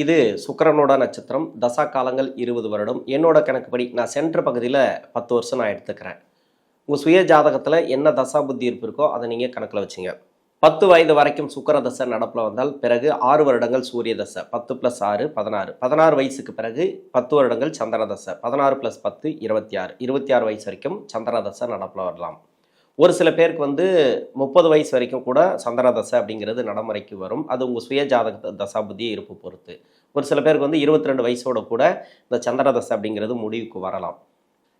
இது சுக்கரனோட நட்சத்திரம். தசா காலங்கள் இருபது வருடம். என்னோட கணக்குப்படி நான் சென்ற பகுதியில் பத்து வருஷம் நான் எடுத்துக்கிறேன். உங்கள் சுய ஜாதகத்தில் என்ன தசா புத்தி இருப்பு இருக்கோ அதை நீங்கள் கணக்கில் வச்சுங்க. பத்து வயது வரைக்கும் சுக்கர தசை நடப்பில் வந்தால் பிறகு ஆறு வருடங்கள் சூரிய தசை பத்து ப்ளஸ் ஆறு பதினாறு. பதினாறு வயசுக்கு பிறகு பத்து வருடங்கள் சந்திர தசை பதினாறு ப்ளஸ் பத்து இருபத்தி ஆறு. இருபத்தி ஆறு வயசு வரைக்கும் சந்திர தசை நடப்பில் வரலாம். ஒரு சில பேருக்கு வந்து முப்பது வயசு வரைக்கும் கூட சந்திர தசை அப்படிங்கிறது நடைமுறைக்கு வரும். அது உங்கள் சுய ஜாதக தசாபுத்தி இருப்பு பொறுத்து. ஒரு சில பேருக்கு வந்து இருபத்தி ரெண்டு வயசோட கூட இந்த சந்திர தசை அப்படிங்கிறது முடிவுக்கு வரலாம்.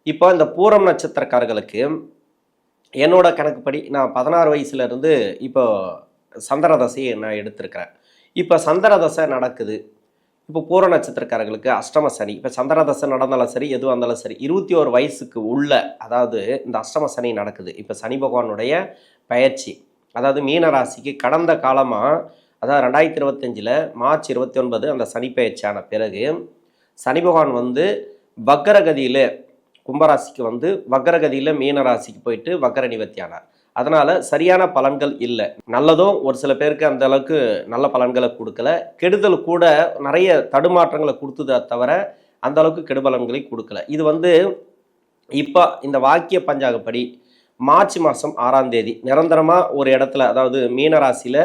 இப்போ இந்த பூரம் நட்சத்திரக்காரர்களுக்கு என்னோட கணக்குப்படி நான் பதினாறு வயசுலேருந்து இப்போ சந்திர தசையை நான் எடுத்திருக்கிறேன். இப்போ சந்திர தசை நடக்குது. இப்போ பூர நட்சத்திரக்காரர்களுக்கு அஷ்டம சனி இப்போ சந்திரதசை நடந்தாலும் சரி எதுவாக இருந்தாலும் சரி இருபத்தி ஒரு வயசுக்கு உள்ள அதாவது இந்த அஷ்டம சனி நடக்குது. இப்போ சனி பகவானுடைய பயிற்சி அதாவது மீன ராசிக்கு கடந்த காலமாக அதாவது ரெண்டாயிரத்தி இருபத்தஞ்சில் மார்ச் இருபத்தி ஒன்பது அந்த சனி பயிற்சியான பிறகு சனி பகவான் வந்து வக்கரகதியில் கும்பராசிக்கு வந்து வக்கரகதியில் மீன ராசிக்கு போயிட்டு வக்கர நிவர்த்தி ஆனார் அதனால் சரியான பலன்கள் இல்லை. நல்லதும் ஒரு சில பேருக்கு அந்த அளவுக்கு நல்ல பலன்களை கொடுக்கல. கெடுதல் கூட நிறைய தடுமாற்றங்களை கொடுத்ததை தவிர அந்த அளவுக்கு கெடுபலன்களை கொடுக்கல. இது வந்து இப்போ இந்த வாக்கிய பஞ்சாகப்படி மார்ச் மாதம் ஆறாம் தேதி நிரந்தரமாக ஒரு இடத்துல அதாவது மீன ராசியில்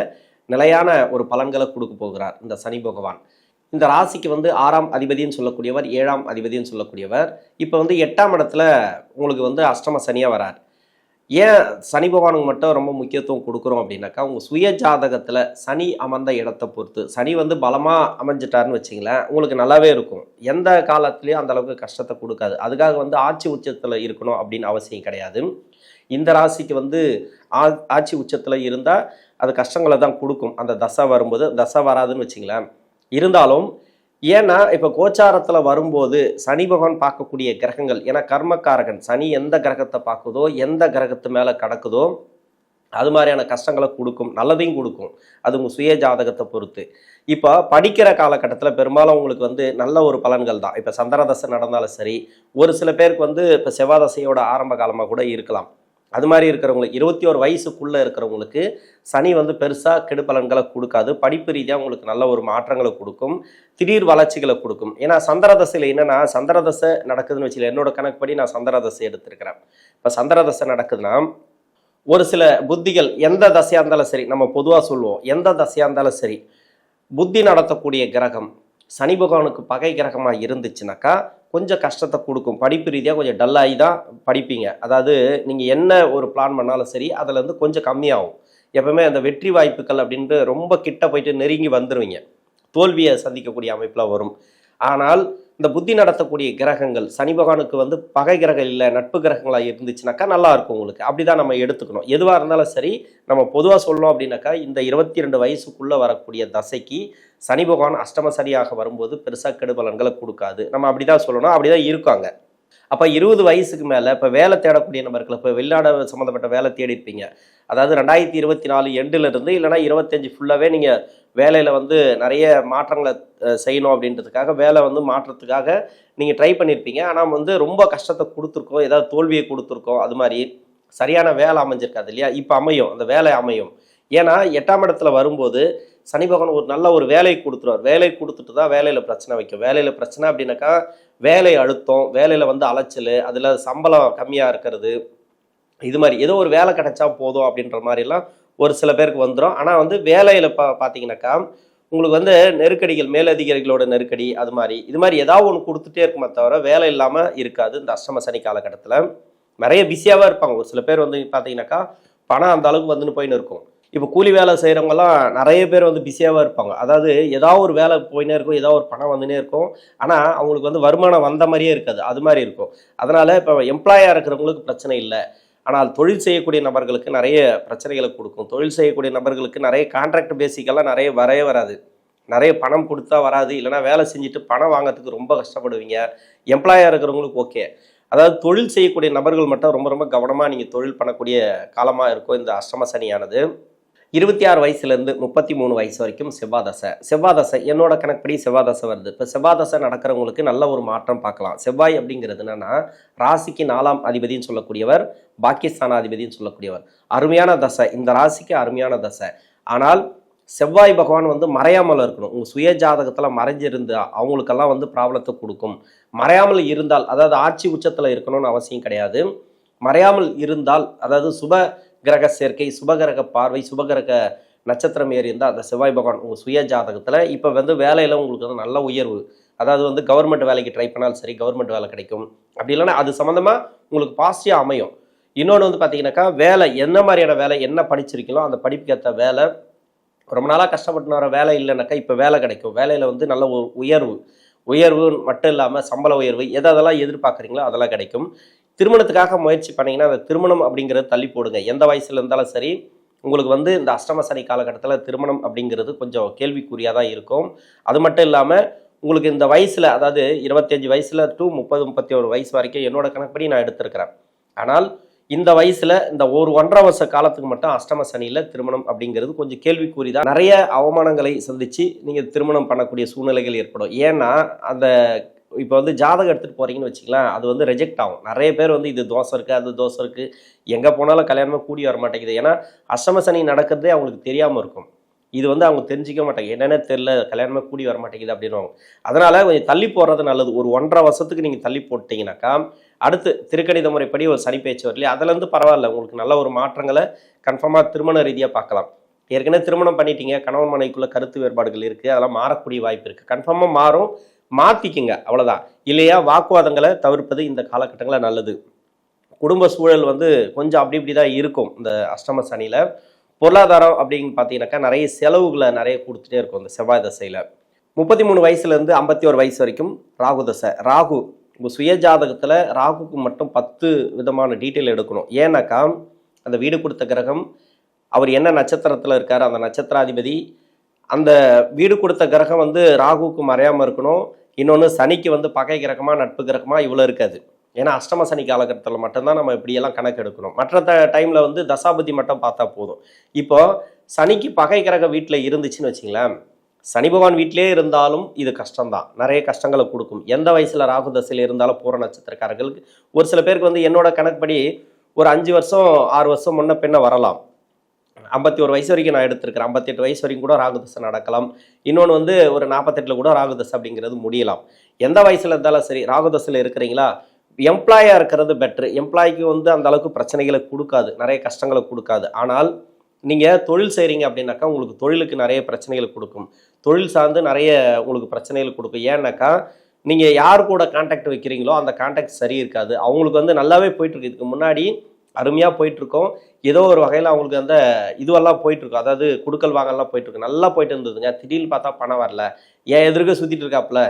நிலையான ஒரு பலன்களை கொடுக்க போகிறார் இந்த சனி பகவான். இந்த ராசிக்கு வந்து ஆறாம் அதிபதின்னு சொல்லக்கூடியவர் ஏழாம் அதிபதின்னு சொல்லக்கூடியவர். இப்போ வந்து எட்டாம் இடத்துல உங்களுக்கு வந்து அஷ்டம சனியாக வரார். ஏன் சனி பகவானுக்கு மட்டும் ரொம்ப முக்கியத்துவம் கொடுக்குறோம் அப்படின்னாக்கா உங்கள் சுய ஜாதகத்தில் சனி அமர்ந்த இடத்தை பொறுத்து சனி வந்து பலமாக அமைஞ்சிட்டாருன்னு வச்சிங்களேன் உங்களுக்கு நல்லாவே இருக்கும். எந்த காலத்துலேயும் அந்தளவுக்கு கஷ்டத்தை கொடுக்காது. அதுக்காக வந்து ஆட்சி உச்சத்தில் இருக்கணும் அப்படின்னு அவசியம் கிடையாது. இந்த ராசிக்கு வந்து ஆ ஆட்சி உச்சத்தில் இருந்தால் அது கஷ்டங்களை தான் கொடுக்கும். அந்த தசை வரும்போது தசை வராதுன்னு வச்சிங்களேன் இருந்தாலும் ஏன்னா இப்போ கோச்சாரத்தில் வரும்போது சனி பகவான் பார்க்கக்கூடிய கிரகங்கள் ஏன்னா கர்மக்காரகன் சனி எந்த கிரகத்தை பார்க்குதோ எந்த கிரகத்து மேலே கடக்குதோ அது மாதிரியான கஷ்டங்களை கொடுக்கும் நல்லதையும் கொடுக்கும். அது உங்கள் சுய ஜாதகத்தை பொறுத்து. இப்போ படிக்கிற காலகட்டத்தில் பெரும்பாலும் உங்களுக்கு வந்து நல்ல ஒரு பலன்கள் தான். இப்போ சந்திரதசை நடந்தாலும் சரி ஒரு சில பேருக்கு வந்து இப்போ செவ்வாதசையோட ஆரம்ப காலமாக கூட இருக்கலாம். அது மாதிரி இருக்கிறவங்களுக்கு இருபத்தி ஒரு வயசுக்குள்ளே இருக்கிறவங்களுக்கு சனி வந்து பெருசாக கெடுபலன்களை கொடுக்காது. படிப்பு ரீதியாக உங்களுக்கு நல்ல ஒரு மாற்றங்களை கொடுக்கும். திடீர் வளர்ச்சிகளை கொடுக்கும். ஏன்னா சந்திரதசையில் என்னென்னா சந்திரதசை நடக்குதுன்னு வச்சுல என்னோட கணக்குப்படி நான் சந்திரதசை எடுத்திருக்கிறேன். இப்போ சந்திரதசை நடக்குதுன்னா ஒரு சில புத்திகள் எந்த தசையாக இருந்தாலும் சரி நம்ம பொதுவாக சொல்லுவோம். எந்த தசையாக இருந்தாலும் சரி புத்தி நடத்தக்கூடிய கிரகம் சனி பகவானுக்கு பகை கிரகமாக இருந்துச்சுனாக்கா கொஞ்சம் கஷ்டத்தை கொடுக்கும். படிப்பு ரீதியாக கொஞ்சம் டல்லாகி தான் படிப்பீங்க. அதாவது நீங்கள் என்ன ஒரு பிளான் பண்ணாலும் சரி அதில் கொஞ்சம் கம்மியாகும். எப்பவுமே அந்த வெற்றி வாய்ப்புகள் அப்படின்ட்டு ரொம்ப கிட்ட போயிட்டு நெருங்கி வந்துடுவீங்க தோல்வியை சந்திக்கக்கூடிய அமைப்பில் வரும். ஆனால் இந்த புத்தி நடத்தக்கூடிய கிரகங்கள் சனி பகவானுக்கு வந்து பகை கிரகம் இல்லை நட்பு கிரகங்களாக இருந்துச்சுனாக்கா நல்லா இருக்கும் உங்களுக்கு. அப்படி தான் நம்ம எடுத்துக்கணும். எதுவாக இருந்தாலும் சரி நம்ம பொதுவாக சொல்லணும் அப்படின்னாக்கா இந்த இருபத்தி ரெண்டு வயசுக்குள்ளே வரக்கூடிய தசைக்கு சனி பகவான் அஷ்டம சனியாக வரும்போது பெருசாக கெடுபலன்களை கொடுக்காது. நம்ம அப்படி தான் சொல்லணும். அப்படி தான் இருக்காங்க. அப்போ இருபது வயசுக்கு மேலே இப்போ வேலை தேடக்கூடிய நபர்கள் இப்போ வெளிநாடு சம்மந்தப்பட்ட வேலை தேடி இருப்பீங்க அதாவது ரெண்டாயிரத்தி இருபத்தி நாலு எண்டுலேருந்து இல்லைனா இருபத்தஞ்சு ஃபுல்லாகவே நீங்கள் வேலையில் வந்து நிறைய மாற்றங்களை செய்யணும் அப்படின்றதுக்காக வேலை வந்து மாற்றத்துக்காக நீங்கள் ட்ரை பண்ணியிருப்பீங்க ஆனால் வந்து ரொம்ப கஷ்டத்தை கொடுத்துருக்கோம். ஏதாவது தோல்வியை கொடுத்துருக்கோம். அது மாதிரி சரியான வேலை அமைஞ்சிருக்காது இல்லையா? இப்போ அமையும். அந்த வேலை அமையும். ஏன்னா எட்டாம் இடத்துல வரும்போது சனி பகவான் ஒரு நல்ல ஒரு வேலையை கொடுத்துருவார். வேலை கொடுத்துட்டு தான் வேலையில் பிரச்சனை வைக்கும். வேலையில் பிரச்சனை அப்படின்னாக்கா வேலை அழுத்தம் வேலையில் வந்து அலைச்சல் அதில் சம்பளம் கம்மியாக இருக்கிறது இது மாதிரி. ஏதோ ஒரு வேலை கிடைச்சா போதும் அப்படின்ற மாதிரிலாம் ஒரு சில பேருக்கு வந்துடும் ஆனால் வந்து வேலையில் பா பார்த்தீங்கன்னாக்கா உங்களுக்கு வந்து நெருக்கடிகள் மேலதிகாரிகளோட நெருக்கடி அது மாதிரி. இது மாதிரி ஏதாவது ஒன்று கொடுத்துட்டே இருக்குமே தவிர வேலை இல்லாமல் இருக்காது இந்த அஷ்டம சனி காலகட்டத்தில். நிறைய பிஸியாகவே இருப்பாங்க. ஒரு சில பேர் வந்து பார்த்தீங்கன்னாக்கா பணம் அந்த அளவுக்கு வந்துன்னு போயின்னு இருக்கும். இப்போ கூலி வேலை செய்கிறவங்கலாம் நிறைய பேர் வந்து பிஸியாகவே இருப்பாங்க. அதாவது ஏதாவது ஒரு வேலை போயினே இருக்கும் ஏதாவது ஒரு பணம் வந்துனே இருக்கும். ஆனால் அவங்களுக்கு வந்து வருமானம் வந்த மாதிரியே இருக்காது. அது மாதிரி இருக்கும். அதனால் இப்போ எம்ப்ளாயாக இருக்கிறவங்களுக்கு பிரச்சனை இல்லை. ஆனால் தொழில் செய்யக்கூடிய நபர்களுக்கு நிறைய பிரச்சனைகளை கொடுக்கும். தொழில் செய்யக்கூடிய நபர்களுக்கு நிறைய கான்ட்ராக்ட் பேசிக்கெல்லாம் நிறைய வரவே வராது. நிறைய பணம் கொடுத்தா வராது. இல்லைன்னா வேலை செஞ்சுட்டு பணம் வாங்குறதுக்கு ரொம்ப கஷ்டப்படுவீங்க. எம்ப்ளாயாக இருக்கிறவங்களுக்கு ஓகே. அதாவது தொழில் செய்யக்கூடிய நபர்கள் மட்டும் ரொம்ப ரொம்ப கவனமாக நீங்கள் தொழில் பண்ணக்கூடிய காலமாக இருக்கும் இந்த அஷ்டம சனியானது. இருபத்தி ஆறு வயசுலேருந்து முப்பத்தி மூணு வயசு வரைக்கும் செவ்வாதசை. செவ்வாதசை என்னோட கணக்குப்படி செவ்வாதசை வருது. இப்போ செவ்வாதசை நடக்கிறவங்களுக்கு நல்ல ஒரு மாற்றம் பார்க்கலாம். செவ்வாய் அப்படிங்கிறது என்னன்னா ராசிக்கு நாலாம் அதிபதின்னு சொல்லக்கூடியவர் பாகிஸ்தான் அதிபதினு சொல்லக்கூடியவர். அருமையான தசை. இந்த ராசிக்கு அருமையான தசை. ஆனால் செவ்வாய் பகவான் வந்து மறையாமல் இருக்கணும். உங்கள் சுய ஜாதகத்தில் மறைஞ்சிருந்து அவங்களுக்கெல்லாம் வந்து ப்ராப்ளத்தை கொடுக்கும். மறையாமல் இருந்தால் அதாவது ஆட்சி உச்சத்தில் இருக்கணும்னு அவசியம் கிடையாது. மறையாமல் இருந்தால் அதாவது சுப கிரக சேர்க்கை சுபகிரக பார்வை சுபகிரக நட்சத்திரம் ஏறி இருந்தால் அந்த செவ்வாய் பகவான் உங்கள் சுய ஜாதகத்தில் இப்போ வந்து வேலையில் உங்களுக்கு வந்து நல்ல உயர்வு. அதாவது வந்து கவர்மெண்ட் வேலைக்கு ட்ரை பண்ணாலும் சரி கவர்மெண்ட் வேலை கிடைக்கும். அப்படி இல்லைன்னா அது சம்மந்தமாக உங்களுக்கு பாசிட்டிவாக அமையும். இன்னொன்று வந்து பார்த்தீங்கன்னாக்கா வேலை என்ன மாதிரியான வேலை என்ன படிச்சிருக்கீங்களோ அந்த படிப்புக்கேற்ற வேலை ரொம்ப நாளாக கஷ்டப்பட்டு வர வேலை இல்லைனாக்கா இப்போ வேலை கிடைக்கும். வேலையில் வந்து நல்ல உயர்வு. உயர்வு மட்டும் இல்லாமல் சம்பள உயர்வு எதை அதெல்லாம் எதிர்பார்க்குறீங்களோ அதெல்லாம் கிடைக்கும். திருமணத்துக்காக முயற்சி பண்ணீங்கன்னா அந்த திருமணம் அப்படிங்கிறது தள்ளி போடுங்க. எந்த வயசுல இருந்தாலும் சரி உங்களுக்கு வந்து இந்த அஷ்டம சனி காலகட்டத்தில் திருமணம் அப்படிங்கிறது கொஞ்சம் கேள்விக்குறியாக தான் இருக்கும். அது மட்டும் இல்லாமல் உங்களுக்கு இந்த வயசில் அதாவது இருபத்தஞ்சி வயசில் டு முப்பது முப்பத்தி ஒரு வயசு வரைக்கும் என்னோட கணக்குப்படி நான் எடுத்திருக்கிறேன். ஆனால் இந்த வயசில் இந்த ஒரு ஒன்றரை வருஷ காலத்துக்கு மட்டும் அஷ்டம சனியில் திருமணம் அப்படிங்கிறது கொஞ்சம் கேள்விக்குறி தான். நிறைய அவமானங்களை சந்தித்து நீங்கள் திருமணம் பண்ணக்கூடிய சூழ்நிலைகள் ஏற்படும். ஏன்னா அந்த இப்போ வந்து ஜாதகம் எடுத்துகிட்டு போகிறீங்கன்னு வச்சுக்கலாம் அது வந்து ரெஜெக்ட் ஆகும். நிறைய பேர் வந்து இது தோசை இருக்குது அது தோசை இருக்குது எங்கே போனாலும் கல்யாணமே கூடி வர மாட்டேங்குது. ஏன்னா அஷ்டமசனி நடக்கிறதே அவங்களுக்கு தெரியாமல் இருக்கும். இது வந்து அவங்க தெரிஞ்சிக்க மாட்டாங்க. என்னென்ன தெரில கல்யாணமே கூடி வர மாட்டேங்குது அப்படின்னுவாங்க. அதனால் கொஞ்சம் தள்ளி போடுறது நல்லது. ஒரு ஒன்றரை வருஷத்துக்கு நீங்கள் தள்ளி போட்டீங்கன்னாக்கா அடுத்து திருக்கணித முறைப்படி ஒரு சனி பேச்சு வரலையே அதுலேருந்து பரவாயில்ல. உங்களுக்கு நல்ல ஒரு மாற்றங்களை கன்ஃபார்மாக திருமண ரீதியாக பார்க்கலாம். ஏற்கனவே திருமணம் பண்ணிட்டீங்க. கணவன் மனைவிக்குள்ள கருத்து வேறுபாடுகள் இருக்குது அதெல்லாம் மாறக்கூடிய வாய்ப்பு இருக்குது கன்ஃபார்மாக மாறும். மாற்றிக்கிங்க அவ்வளோதான் இல்லையா வாக்குவாதங்களை தவிர்ப்பது இந்த காலகட்டங்களில் நல்லது. குடும்ப சூழல் வந்து கொஞ்சம் அப்படி இப்படி தான் இருக்கும் இந்த அஷ்டம சனியில். பொருளாதாரம் அப்படின்னு பார்த்தீங்கன்னாக்கா நிறைய செலவுகளை நிறைய கொடுத்துட்டே இருக்கும் இந்த செவ்வாய் தசையில். முப்பத்தி மூணு வயசுலேருந்து ஐம்பத்தி ஒரு வயசு வரைக்கும் ராகு தசை. ராகு உங்கள் சுய ஜாதகத்தில் ராகுக்கு மட்டும் பத்து விதமான டீட்டெயில் எடுக்கணும். ஏன்னாக்கா அந்த வீடு கொடுத்த கிரகம் அவர் என்ன நட்சத்திரத்தில் இருக்கார் அந்த நட்சத்திராதிபதி அந்த வீடு கொடுத்த கிரகம் வந்து ராகுவுக்கு மறையாமல் இருக்கணும். இன்னொன்று சனிக்கு வந்து பகை கிரகமா நட்பு கிரகமா இவ்வளோ இருக்காது. ஏன்னா அஷ்டம சனி காலகட்டத்தில் மட்டும்தான் நம்ம இப்படியெல்லாம் கணக்கு எடுக்கணும். மற்ற த டைமில் வந்து தசாபதி மட்டும் பார்த்தா போதும். இப்போ சனிக்கு பகை கிரகம் வீட்டில் இருந்துச்சுன்னு வச்சிங்களேன். சனி பகவான் வீட்டிலே இருந்தாலும் இது கஷ்டம்தான். நிறைய கஷ்டங்களை கொடுக்கும். எந்த வயசில் ராகு தசையில் இருந்தாலும் பூர நட்சத்திரக்காரர்களுக்கு ஒரு சில பேருக்கு வந்து என்னோட கணக்குப்படி ஒரு அஞ்சு வருஷம் ஆறு வருஷம் முன்ன பின்ன வரலாம். ஐம்பத்தி ஒரு வயசு வரைக்கும் நான் எடுத்திருக்கிறேன். ஐம்பத்தெட்டு வயசு வரைக்கும் கூட ராகுதசை நடக்கலாம். இன்னொன்று வந்து ஒரு நாற்பத்தெட்டில் கூட ராகுதசை அப்படிங்கிறது முடியலாம். எந்த வயசில் இருந்தாலும் சரி ராகுதசையில் இருக்கிறீங்களா? எம்ப்ளாயாக இருக்கிறது பெட்ரு எம்ப்ளாய்க்கு வந்து அந்த அளவுக்கு பிரச்சனைகளை கொடுக்காது. நிறைய கஷ்டங்களை கொடுக்காது. ஆனால் நீங்கள் தொழில் செய்கிறீங்க அப்படின்னாக்கா உங்களுக்கு தொழிலுக்கு நிறைய பிரச்சனைகளை கொடுக்கும். தொழில் சார்ந்து நிறைய உங்களுக்கு பிரச்சனைகள் கொடுக்கும். ஏன்னாக்கா நீங்கள் யார் கூட கான்டாக்ட் வைக்கிறீங்களோ அந்த கான்டாக்ட் சரி இருக்காது. அவங்களுக்கு வந்து நல்லாவே போயிட்டுருக்கு இதுக்கு முன்னாடி அருமையாக போயிட்டுருக்கோம். ஏதோ ஒரு வகையில் அவங்களுக்கு அந்த இதுவெல்லாம் போயிட்டுருக்கும் அதாவது குடுக்கல் வாங்கலாம் போயிட்டுருக்கு. நல்லா போயிட்டு இருந்ததுங்க. திடீர்னு பார்த்தா பணம் வரல. ஏன் எதிர்க்க சுற்றிட்டு இருக்காப்புல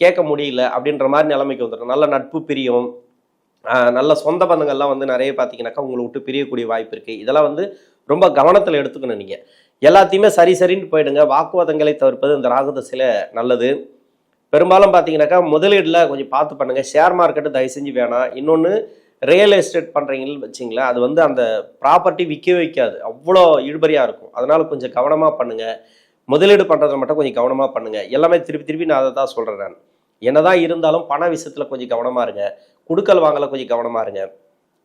கேட்க முடியல அப்படின்ற மாதிரி நிலைமைக்கு வந்துடும் நல்ல நட்பு பிரியும். நல்ல சொந்த பந்தங்கள்லாம் வந்து நிறைய பார்த்தீங்கன்னாக்கா உங்களை விட்டு பிரியக்கூடிய வாய்ப்பு இருக்குது இதெல்லாம் வந்து ரொம்ப கவனத்தில் எடுத்துக்கணும் நீங்கள் எல்லாத்தையுமே சரி சரின்னு போயிடுங்க. வாக்குவாதங்களை தவிர்ப்பது இந்த ராகுதசையில் நல்லது. பெரும்பாலும் பார்த்தீங்கன்னாக்கா முதலீடில் கொஞ்சம் பார்த்து பண்ணுங்கள் ஷேர் மார்க்கெட்டு தயவு செஞ்சு வேணாம். இன்னொன்று ரியல் எஸ்டேட் பண்ணுறீங்கன்னு வச்சிங்களேன் அது வந்து அந்த ப்ராப்பர்ட்டி விற்க வைக்காது அவ்வளோ இழுபறியாக இருக்கும். அதனால் கொஞ்சம் கவனமாக பண்ணுங்கள் முதலீடு பண்ணுறதுல மட்டும் கொஞ்சம் கவனமாக பண்ணுங்கள் எல்லாமே திருப்பி திருப்பி நான் அதை தான் சொல்கிறேன் நான். என்னதான் இருந்தாலும் பண விஷயத்தில் கொஞ்சம் கவனமாக இருங்க. குடுக்கல் வாங்கல கொஞ்சம் கவனமாக இருங்க.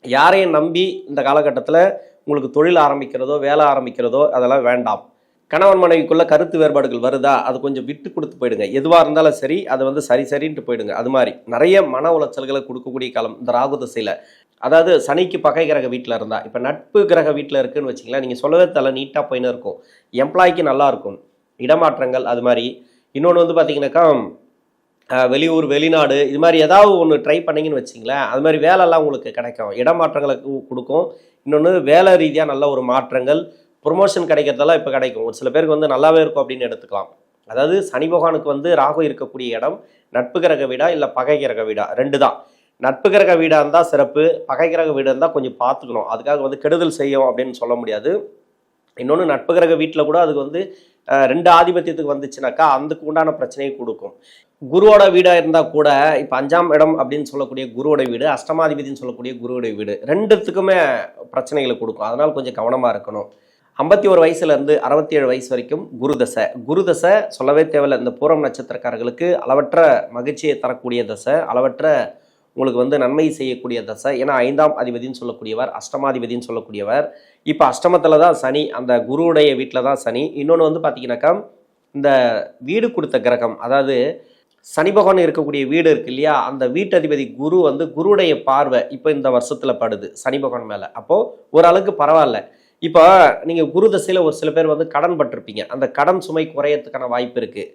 யாரையும் நம்பி இந்த காலகட்டத்தில் உங்களுக்கு தொழில் ஆரம்பிக்கிறதோ வேலை ஆரம்பிக்கிறதோ அதெல்லாம் வேண்டாம். கணவன் மனைவிக்குள்ள கருத்து வேறுபாடுகள் வருதா? அது கொஞ்சம் விட்டு கொடுத்து போயிடுங்க. எதுவாக இருந்தாலும் சரி அதை வந்து சரி சரின்ட்டு போயிடுங்க. அது மாதிரி. நிறைய மன உளைச்சல்களை கொடுக்கக்கூடிய காலம் இந்த ராகு திசையில். அதாவது சனிக்கு பகை கிரக வீட்டில் இருந்தால் இப்போ நட்பு கிரக வீட்டில் இருக்குன்னு வச்சிங்களேன் நீங்கள் சொல்லவே தலை நீட்டாக போயின்னு இருக்கும். எம்ப்ளாய்க்கு நல்லாயிருக்கும் இடமாற்றங்கள் அது மாதிரி. இன்னொன்று வந்து பார்த்தீங்கன்னாக்கா வெளியூர் வெளிநாடு இது மாதிரி ஏதாவது ஒன்று ட்ரை பண்ணீங்கன்னு வச்சிங்களேன் அது மாதிரி வேலைலாம் உங்களுக்கு கிடைக்கும். இடமாற்றங்களுக்கு கொடுக்கும். இன்னொன்று வேலை ரீதியாக நல்ல ஒரு மாற்றங்கள். ப்ரொமோஷன் கிடைக்கிறதெல்லாம் இப்போ கிடைக்கும். ஒரு சில பேருக்கு வந்து நல்லாவே இருக்கும் அப்படின்னு எடுத்துக்கலாம். அதாவது சனி பகவானுக்கு வந்து ராகு இருக்கக்கூடிய இடம் நட்பு கிரக வீடா இல்லை பகை கிரக வீடா? ரெண்டு தான். நட்பு கிரக வீடாக இருந்தால் சிறப்பு பகை கிரக வீடு இருந்தால் கொஞ்சம் பார்த்துக்கணும் அதுக்காக வந்து கெடுதல் செய்யும் அப்படின்னு சொல்ல முடியாது. இன்னொன்று நட்பு கிரக வீட்டில் கூட அதுக்கு வந்து ரெண்டு ஆதிபத்தியத்துக்கு வந்துச்சுனாக்கா அதுக்கு உண்டான பிரச்சனையை கொடுக்கும். குருவோட வீடாக இருந்தால் கூட இப்போ அஞ்சாம் இடம் அப்படின்னு சொல்லக்கூடிய குருவோட வீடு அஷ்டமாதிபதினு சொல்லக்கூடிய குருவோட வீடு ரெண்டுத்துக்குமே பிரச்சனைகளை கொடுக்கும். அதனால் கொஞ்சம் கவனமாக இருக்கணும். ஐம்பத்தி ஒரு வயசுலேருந்து அறுபத்தி ஏழு வயசு வரைக்கும் குருதசை. குருதசை சொல்லவே தேவையில்லை. இந்த பூரம் நட்சத்திரக்காரர்களுக்கு அளவற்ற மகிழ்ச்சியை தரக்கூடிய தசை அளவற்ற உங்களுக்கு வந்து நன்மை செய்யக்கூடிய தசை. ஏன்னா ஐந்தாம் அதிபதினு சொல்லக்கூடியவர் அஷ்டமாதிபதினு சொல்லக்கூடியவர். இப்போ அஷ்டமத்தில் தான் சனி அந்த குருவுடைய வீட்டில் தான் சனி. இன்னொன்று வந்து பார்த்தீங்கன்னாக்கா இந்த வீடு கொடுத்த கிரகம் அதாவது சனி பகவான் இருக்கக்கூடிய வீடு இருக்கு இல்லையா? அந்த வீட்டதிபதி குரு வந்து குருவுடைய பார்வை இப்போ இந்த வருஷத்தில் படுது சனி பகவான் மேலே. அப்போது ஓரளவுக்கு பரவாயில்ல. இப்போ நீங்கள் குரு தசையில் ஒரு சில பேர் வந்து கடன் பட்டிருப்பீங்க. அந்த கடன் சுமை குறையறதுக்கான வாய்ப்பு இருக்குது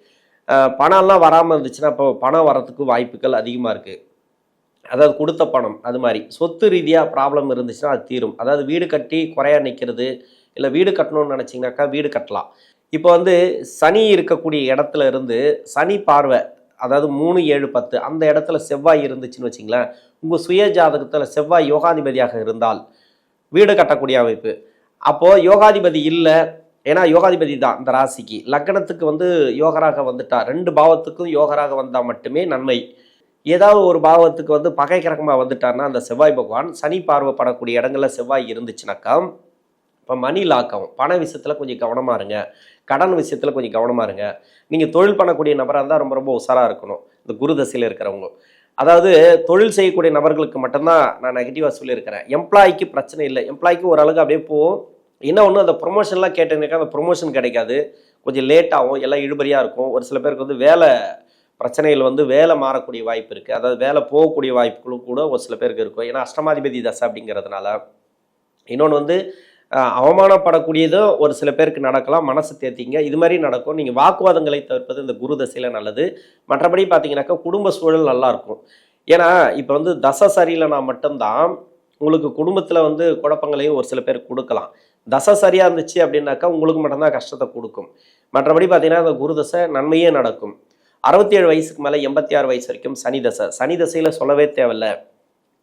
பணம்லாம் வராமல் இருந்துச்சுன்னா இப்போ பணம் வரத்துக்கு வாய்ப்புகள் அதிகமாக இருக்குது அதாவது கொடுத்த பணம் அது மாதிரி. சொத்து ரீதியாக ப்ராப்ளம் இருந்துச்சுன்னா அது தீரும். அதாவது வீடு கட்டி குறையா நிற்கிறது இல்லை வீடு கட்டணும்னு நினச்சிங்கனாக்கா வீடு கட்டலாம். இப்போ வந்து சனி இருக்கக்கூடிய இடத்துல இருந்து சனி பார்வை அதாவது மூணு ஏழு பத்து அந்த இடத்துல செவ்வாய் இருந்துச்சுன்னு வச்சிங்களேன் உங்கள் சுய ஜாதகத்தில் செவ்வாய் யோகாதிபதியாக இருந்தால் வீடு கட்டக்கூடிய அமைப்பு. அப்போது யோகாதிபதி இல்லை. ஏன்னா யோகாதிபதி தான் இந்த ராசிக்கு. லக்னத்துக்கு வந்து யோகராக வந்துட்டா. ரெண்டு பாவத்துக்கும் யோகராக வந்தால் மட்டுமே நன்மை. ஏதாவது ஒரு பாவத்துக்கு வந்து பகை கிரகமாக வந்துட்டார்னா அந்த செவ்வாய் பகவான் சனி பார்வைப்படக்கூடிய இடங்களில் செவ்வாய் இருந்துச்சுனாக்கா இப்போ மணி லாக்கம். பண விஷயத்தில் கொஞ்சம் கவனமாக இருங்க. கடன் விஷயத்தில் கொஞ்சம் கவனமாக இருங்க. நீங்கள் தொழில் பண்ணக்கூடிய நபராக இருந்தால் ரொம்ப ரொம்ப உஷாராக இருக்கணும். இந்த குரு தசையில் இருக்கிறவங்க. அதாவது தொழில் செய்யக்கூடிய நபர்களுக்கு மட்டும்தான் நான் நெகட்டிவாக சொல்லியிருக்கிறேன். எம்ப்ளாய்க்கு பிரச்சனை இல்லை. எம்ப்ளாய்க்கு ஓரளவுக்கு அப்படியே போகும். என்ன ஒன்று அந்த ப்ரொமோஷன்லாம் கேட்டீங்கன்னாக்கா அந்த ப்ரொமோஷன் கிடைக்காது. கொஞ்சம் லேட்டாகும் எல்லாம் இழுபறியாக இருக்கும். ஒரு சில பேருக்கு வந்து வேலை பிரச்சனைகள் வந்து வேலை மாறக்கூடிய வாய்ப்பு இருக்குது அதாவது வேலை போகக்கூடிய வாய்ப்புகளும் கூட ஒரு சில பேருக்கு இருக்கும். ஏன்னா அஷ்டமாதிபதி தசை அப்படிங்கிறதுனால. இன்னொன்று வந்து அவமானப்படக்கூடியதோ அவமானப்படக்கூடியதும் ஒரு சில பேருக்கு நடக்கலாம். மனசு தேர்த்திங்க இது மாதிரி நடக்கும். நீங்கள் வாக்குவாதங்களை தவிர்ப்பது இந்த குரு தசையில் நல்லது. மற்றபடி பார்த்தீங்கன்னாக்கா குடும்ப சூழல் நல்லாயிருக்கும் ஏன்னா இப்போ வந்து தசை சரியில்லைனா மட்டும்தான் உங்களுக்கு குடும்பத்தில் வந்து குழப்பங்களையும் ஒரு சில பேர் கொடுக்கலாம். தசை சரியாக இருந்துச்சு அப்படின்னாக்கா உங்களுக்கு மட்டும்தான் கஷ்டத்தை கொடுக்கும். மற்றபடி பார்த்தீங்கன்னா அந்த குரு தசை நன்மையே நடக்கும். அறுபத்தி ஏழு வயசுக்கு மேலே எண்பத்தி ஆறு வயசு வரைக்கும் சனி தசை. சனி தசையில் சொல்லவே தேவையில்ல.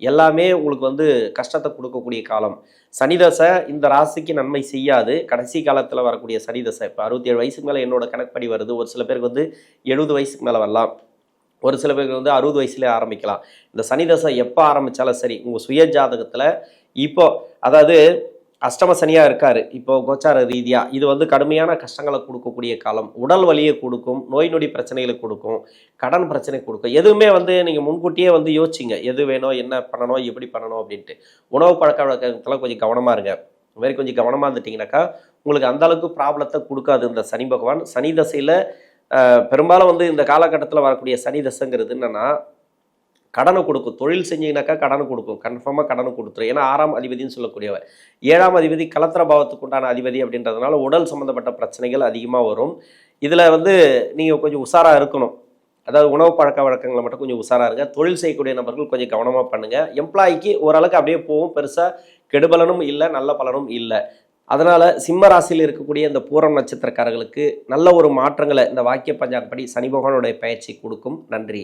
எல்லாமே உங்களுக்கு வந்து கஷ்டத்தை கொடுக்கக்கூடிய காலம். சனி தசை இந்த ராசிக்கு நன்மை செய்யாது. கடைசி காலத்தில் வரக்கூடிய சனி தசை. இப்போ அறுபத்தி ஏழு வயசுக்கு மேலே என்னோட கணக்குப்படி வருது. ஒரு சில பேருக்கு வந்து எழுபது வயசுக்கு மேலே வரலாம். ஒரு சில பேருக்கு வந்து அறுபது வயசுலேயே ஆரம்பிக்கலாம். இந்த சனி தசை எப்போ ஆரம்பித்தாலும் சரி உங்கள் சுய ஜாதகத்தில் இப்போ அதாவது அஷ்டம சனியாக இருக்கார். இப்போ கோச்சார ரீதியாக இது வந்து கடுமையான கஷ்டங்களை கொடுக்கக்கூடிய காலம். உடல் வலியை கொடுக்கும் நோய் நொடி பிரச்சனைகளை கொடுக்கும் கடன் பிரச்சனை கொடுக்கும். எதுவுமே வந்து நீங்கள் முன்கூட்டியே வந்து யோசிச்சிங்க. எது வேணும் என்ன பண்ணணும் எப்படி பண்ணணும் அப்படின்ட்டு. உணவு பழக்க வழக்கத்தில் கொஞ்சம் கவனமாக இருங்க. இது மாதிரி கொஞ்சம் கவனமாக இருந்துட்டிங்கனாக்கா உங்களுக்கு அந்தளவுக்கு ப்ராப்ளத்தை கொடுக்காது இந்த சனி பகவான். சனி தசையில் பெரும்பாலும் வந்து இந்த காலகட்டத்தில் வரக்கூடிய சனி தசைங்கிறது என்னென்னா கடனை கொடுக்கும். தொழில் செஞ்சீங்கனாக்கா கடனை கொடுக்கும். கன்ஃபார்மாக கடனை கொடுத்துரும். ஏன்னா ஆறாம் அதிபதினு சொல்லக்கூடியவர். ஏழாம் அதிபதி கலத்திர பாவத்துக்கு உண்டான அதிபதி அப்படின்றதுனால உடல் சம்மந்தப்பட்ட பிரச்சனைகள் அதிகமாக வரும். இதில் வந்து நீங்கள் கொஞ்சம் உஷாராக இருக்கணும். அதாவது உணவு பழக்க வழக்கங்களை மட்டும் கொஞ்சம் உஷாராக இருங்க. தொழில் செய்யக்கூடிய நபர்கள் கொஞ்சம் கவனமாக பண்ணுங்கள் எம்ப்ளாய்க்கு ஓரளவுக்கு அப்படியே போகும். பெருசாக கெடுபலனும் இல்லை நல்ல பலனும் இல்லை. அதனால் சிம்ம ராசியில் இருக்கக்கூடிய இந்த பூரம் நட்சத்திரக்காரர்களுக்கு நல்ல ஒரு மாற்றங்களை இந்த வாக்கிய பஞ்சாங்கப்படி சனி பகவானுடைய பயிற்சி கொடுக்கும். நன்றி.